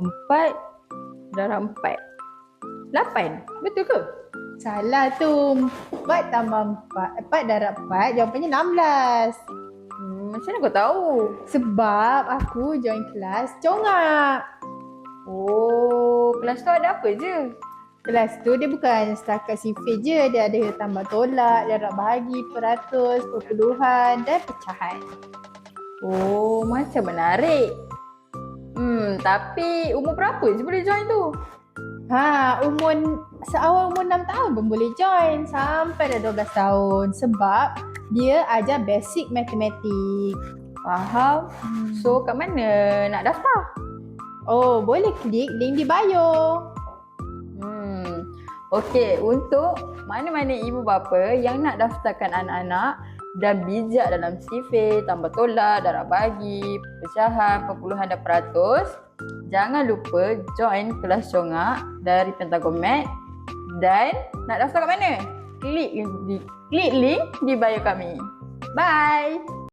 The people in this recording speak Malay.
Empat darab empat. Lapan. Betul ke? Salah tu. Empat tambah empat. Empat darab empat. Jawapannya enam belas. Hmm, macam mana kau tahu? Sebab aku join kelas congak. Oh, kelas tu ada apa je? Kelas tu dia bukan setakat sifir je. Dia ada tambah tolak, darab bahagi, peratus, perpuluhan dan pecahan. Oh, macam menarik. Hmm, tapi umur berapa je boleh join tu? Ha, umur seawal umur 6 tahun pun boleh join sampai dah 12 tahun sebab dia ajar basic matematik. Faham. So, kat mana nak daftar? Oh, boleh klik link di bio. Hmm. Okey, untuk mana-mana ibu bapa yang nak daftarkan anak-anak dan bijak dalam sifir, tambah tolak, darab bagi, pecahan, perpuluhan dan peratus, jangan lupa join kelas congak dari Pentagon dan nak daftar kat mana? Klik di klik link di bio kami. Bye.